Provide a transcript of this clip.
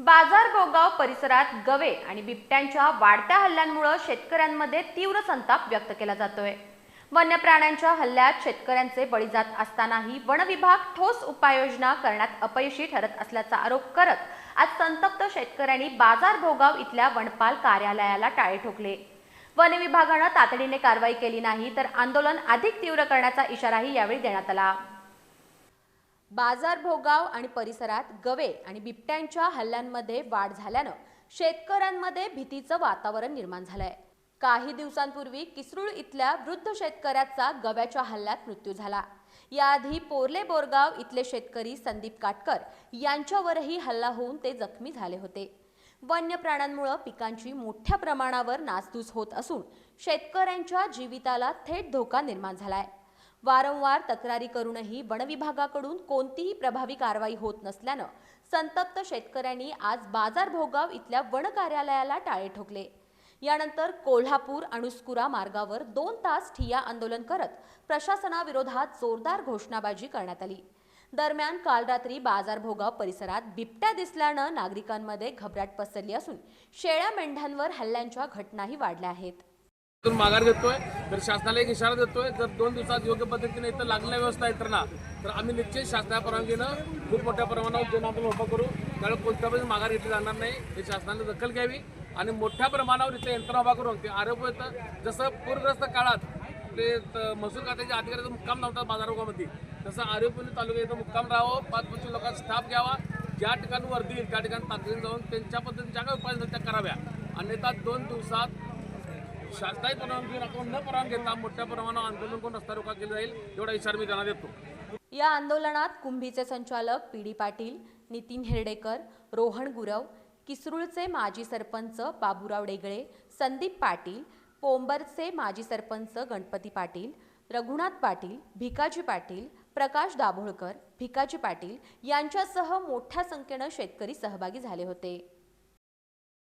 बाजार गोगाव परिसरात गवे आणि बिबट्यांच्या वाढत्या हल्ल्यांमुळे शेतकऱ्यांमध्ये तीव्र संताप व्यक्त केला जातोय. वन्य प्राण्यांच्या हल्ल्यात शेतकऱ्यांचे बळी जात असतानाही वन विभाग ठोस उपाययोजना करण्यात अपयशी ठरत असल्याचा आरोप करत आज संतप्त शेतकऱ्यांनी बाजार भोगाव इथल्या वनपाल कार्यालयाला टाळे ठोकले. वन विभागानं तातडीने कारवाई केली नाही तर आंदोलन अधिक तीव्र करण्याचा इशाराही यावेळी देण्यात आला. बाजार भोगाव आणि परिसरात गवे आणि बिबट्यांच्या हल्ल्यांमध्ये वाढ झाल्यानं शेतकऱ्यांमध्ये भीतीचं वातावरण निर्माण झालंय. काही दिवसांपूर्वी किसरूळ इथल्या वृद्ध शेतकऱ्याचा गव्याच्या हल्ल्यात मृत्यू झाला. याआधी पोर्ले बोरगाव इथले शेतकरी संदीप काटकर यांच्यावरही हल्ला होऊन ते जखमी झाले होते. वन्य प्राण्यांमुळे पिकांची मोठ्या प्रमाणावर नासधूस होत असून शेतकऱ्यांच्या जीविताला थेट धोका निर्माण झालाय. वारंवार तक्रारी करूनही वनविभागाकडून कोणतीही प्रभावी कारवाई होत नसल्यानं संतप्त शेतकऱ्यांनी आज बाजार भोगाव इथल्या वन कार्यालयाला टाळे ठोकले. यानंतर कोल्हापूर अणुस्कुरा मार्गावर दोन तास ठिय्या आंदोलन करत प्रशासनाविरोधात जोरदार घोषणाबाजी करण्यात आली. दरम्यान काल रात्री बाजार भोगाव परिसरात बिबट्या दिसल्यानं नागरिकांमध्ये घबराट पसरली असून शेळ्या मेंढ्यांवर हल्ल्यांच्या घटनाही वाढल्या आहेत. माघार घेतोय. तर शासनाला एक इशारा देतोय जर दोन दिवसात योग्य पद्धतीने इथं लागलेल्या व्यवस्था आहेत ना तर आम्ही निश्चित शासना परवानगीनं खूप मोठ्या प्रमाणावर जन आंदोलन उभं करू. त्यामुळे कोणत्या पण माघार घेतली जाणार नाही हे शासनाने दखल घ्यावी आणि मोठ्या प्रमाणावर इथे यंत्रणा उभा करून ते आरोप येतं जसं पूरग्रस्त काळात ते महसूल खात्याचे अधिकारी मुक्काम नव्हता बाजारगावामध्ये तसं आरोपी तालुक्यात इथं मुक्काम राहावं पाच पंचवीस लोकांचा स्टाफ घ्यावा ज्या ठिकाणी वर्दी येईल त्या ठिकाणी तातडीने जाऊन त्यांच्या पद्धतीने ज्या काही उपाय त्या कराव्या. अन्यथा दोन दिवसात शासनाही परवानगी आपण न परवानगी घेता मोठ्या प्रमाणावर आंदोलन करून रस्ता रोका केला जाईल एवढा इशारा मी त्यांना देतो. या आंदोलनात कुंभीचे संचालक पी डी पाटील नितीन हिरडेकर रोहन गुरव किसरूळचे माजी सरपंच बाबूराव डेगळे संदीप पाटील पोंबरचे माजी सरपंच गणपती पाटील रघुनाथ पाटील भिकाजी पाटील प्रकाश दाभोळकर भिकाजी पाटील यांच्यासह मोठ्या संख्येनं शेतकरी सहभागी झाले होते.